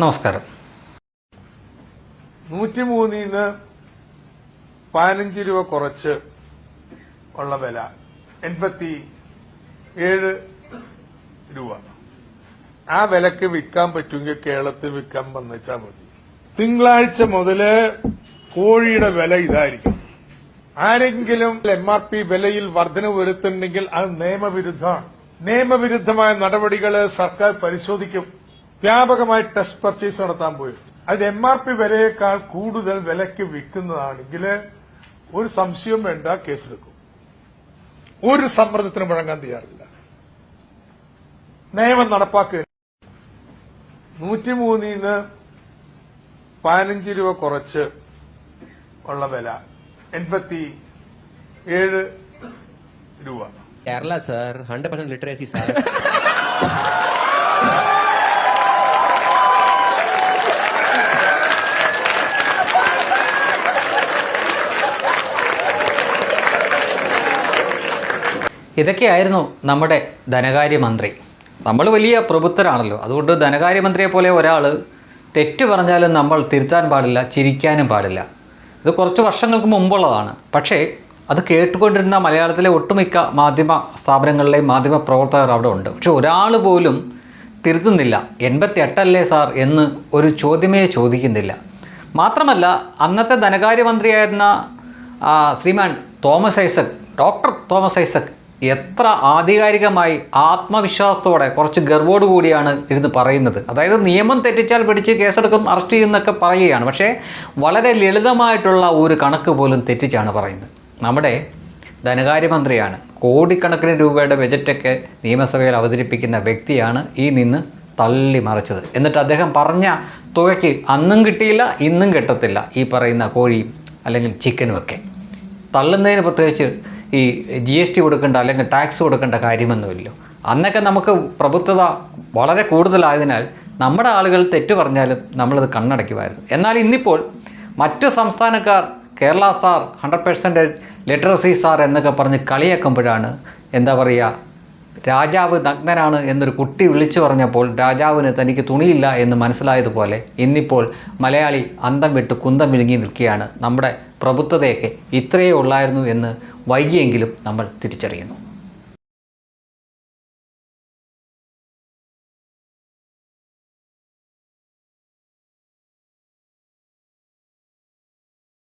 നമസ്കാരം. നൂറ്റി മൂന്നിന്ന് പതിനഞ്ച് രൂപ കുറച്ച് ഉള്ള വില. എൺപത്തി ഏഴ് രൂപ. ആ വിലക്ക് വിൽക്കാൻ പറ്റുമെങ്കിൽ കേരളത്തിൽ വിൽക്കാൻ വന്നുവെച്ചാൽ മതി. തിങ്കളാഴ്ച മുതൽ കോഴിയുടെ വില ഇതായിരിക്കും. ആരെങ്കിലും എം ആർ പി വിലയിൽ വർധന വരുത്തുന്നുണ്ടെങ്കിൽ അത് നിയമവിരുദ്ധമാണ്. നിയമവിരുദ്ധമായ നടപടികൾ സർക്കാർ പരിശോധിക്കും. വ്യാപകമായി ടെസ്റ്റ് പർച്ചേസ് നടത്താൻ പോയി. അത് എം ആർ പി വിലയേക്കാൾ കൂടുതൽ വിലയ്ക്ക് വിൽക്കുന്നതാണെങ്കിൽ ഒരു സംശയം വേണ്ട കേസെടുക്കും. ഒരു സമ്മർദ്ദത്തിന് മുഴങ്ങാൻ തയ്യാറില്ല. നിയമം നടപ്പാക്കുക. നൂറ്റിമൂന്നിന്ന് പതിനഞ്ച് രൂപ കുറച്ച് ഉള്ള വില. എൺപത്തി ഏഴ് രൂപ. Kerala sir hundred percent literacy sir ഇതൊക്കെയായിരുന്നു നമ്മുടെ ധനകാര്യമന്ത്രി. നമ്മൾ വലിയ പ്രബുദ്ധരാണല്ലോ. അതുകൊണ്ട് ധനകാര്യമന്ത്രിയെ പോലെ ഒരാൾ തെറ്റ് പറഞ്ഞാലും നമ്മൾ തിരുത്താൻ പാടില്ല ചിരിക്കാനും പാടില്ല. ഇത് കുറച്ച് വർഷങ്ങൾക്ക് മുമ്പുള്ളതാണ്. പക്ഷേ അത് കേട്ടുകൊണ്ടിരുന്ന മലയാളത്തിലെ ഒട്ടുമിക്ക മാധ്യമ സ്ഥാപനങ്ങളിലെയും മാധ്യമ പ്രവർത്തകർ അവിടെ ഉണ്ട്. പക്ഷെ ഒരാൾ പോലും തിരുത്തുന്നില്ല. എൺപത്തി എട്ടല്ലേ സാർ എന്ന് ഒരു ചോദ്യമേ ചോദിക്കുന്നില്ല. മാത്രമല്ല അന്നത്തെ ധനകാര്യമന്ത്രിയായിരുന്ന ശ്രീമാൻ തോമസ് ഐസക് ഡോക്ടർ തോമസ് ഐസക് എത്ര ആധികാരികമായി ആത്മവിശ്വാസത്തോടെ കുറച്ച് ഗർവോട് കൂടിയാണ് ഇരുന്ന് പറയുന്നത്. അതായത് നിയമം തെറ്റിച്ചാൽ പിടിച്ച് കേസെടുക്കും അറസ്റ്റ് ചെയ്യുന്നൊക്കെ പറയുകയാണ്. പക്ഷേ വളരെ ലളിതമായിട്ടുള്ള ഒരു കണക്ക് പോലും തെറ്റിച്ചാണ് പറയുന്നത്. നമ്മുടെ ധനകാര്യമന്ത്രിയാണ് കോടിക്കണക്കിന് രൂപയുടെ ബജറ്റൊക്കെ നിയമസഭയിൽ അവതരിപ്പിക്കുന്ന വ്യക്തിയാണ് ഈ നിന്ന് തള്ളി മറിച്ചത്. എന്നിട്ട് അദ്ദേഹം പറഞ്ഞ തുകയ്ക്ക് അന്നും കിട്ടിയില്ല ഇന്നും കിട്ടത്തില്ല ഈ പറയുന്ന കോഴിയും അല്ലെങ്കിൽ ചിക്കനും ഒക്കെ. തള്ളുന്നതിന് പ്രത്യേകിച്ച് ഈ ജി എസ് ടി കൊടുക്കേണ്ട അല്ലെങ്കിൽ ടാക്സ് കൊടുക്കേണ്ട കാര്യമൊന്നുമില്ല. അന്നൊക്കെ നമുക്ക് പ്രഭുത്വത വളരെ കൂടുതലായതിനാൽ നമ്മുടെ ആളുകൾ തെറ്റ് പറഞ്ഞാലും നമ്മളത് കണ്ണടയ്ക്കുമായിരുന്നു. എന്നാൽ ഇന്നിപ്പോൾ മറ്റു സംസ്ഥാനക്കാർ Kerala sir hundred percentage literacy sir എന്നൊക്കെ പറഞ്ഞ് കളിയാക്കുമ്പോഴാണ് എന്താ പറയുക രാജാവ് നഗ്നനാണ് എന്നൊരു കുട്ടി വിളിച്ചു പറഞ്ഞപ്പോൾ രാജാവിന് തനിക്ക് തുണിയില്ല എന്ന് മനസ്സിലായതുപോലെ ഇന്നിപ്പോൾ മലയാളി അന്തം വിട്ട് കുന്തം വിഴുങ്ങി നിൽക്കുകയാണ്. നമ്മുടെ പ്രഭുത്വതയൊക്കെ ഇത്രയേ ഉള്ളായിരുന്നു എന്ന് വൈകിയെങ്കിലും നമ്മൾ തിരിച്ചറിയുന്നു.